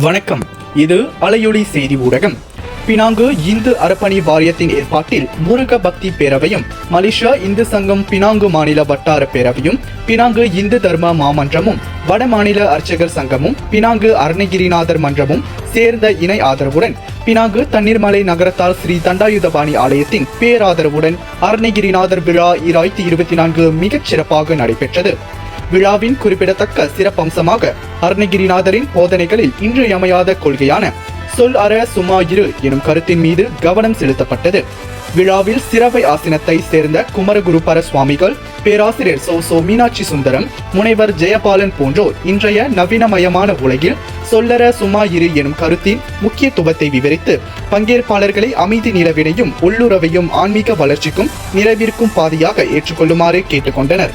வணக்கம். இது அலையொலி செய்தி ஊடகம். பினாங்கு இந்து அறப்பணி வாரியத்தின் ஏற்பாட்டில் முருக பக்தி பேரவையும் மலேசியா இந்து சங்கம் பினாங்கு மாநில வட்டார பேரவையும் பினாங்கு இந்து தர்ம மாமன்றமும் வட மாநில அர்ச்சகர் சங்கமும் பினாங்கு அருணகிரிநாதர் மன்றமும் சேர்ந்த இணை ஆதரவுடன் பினாங்கு தண்ணீர்மலை நகரத்தால் ஸ்ரீ தண்டாயுதபாணி ஆலயத்தின் பேராதரவுடன் அருணகிரிநாதர் விழா இராயிரத்தி இருபத்தி நான்கு மிகச் சிறப்பாக நடைபெற்றது. விழாவின் குறிப்பிடத்தக்க சிறப்பம்சமாக அருணகிரிநாதரின் போதனைகளில் இன்றியமையாத கொள்கையான சொல் அற சும்மா இரு எனும் கருத்தின் மீது கவனம் செலுத்தப்பட்டது. விழாவில் சிறவை ஆசனத்தை சேர்ந்த குமரகுருபர சுவாமிகள் பேராசிரியர் சோ சோ மீனாட்சி சுந்தரம் முனைவர் ஜெயபாலன் போன்றோர் இன்றைய நவீனமயமான உலகில் சொல்லற சும்மா இரு எனும் கருத்தின் முக்கியத்துவத்தை விவரித்து பங்கேற்பாளர்களை அமைதி நிலவினையும் உள்ளுறவையும் ஆன்மீக வளர்ச்சிக்கும் நிறைவிற்கும் பாதையாக ஏற்றுக்கொள்ளுமாறு கேட்டுக்கொண்டனர்.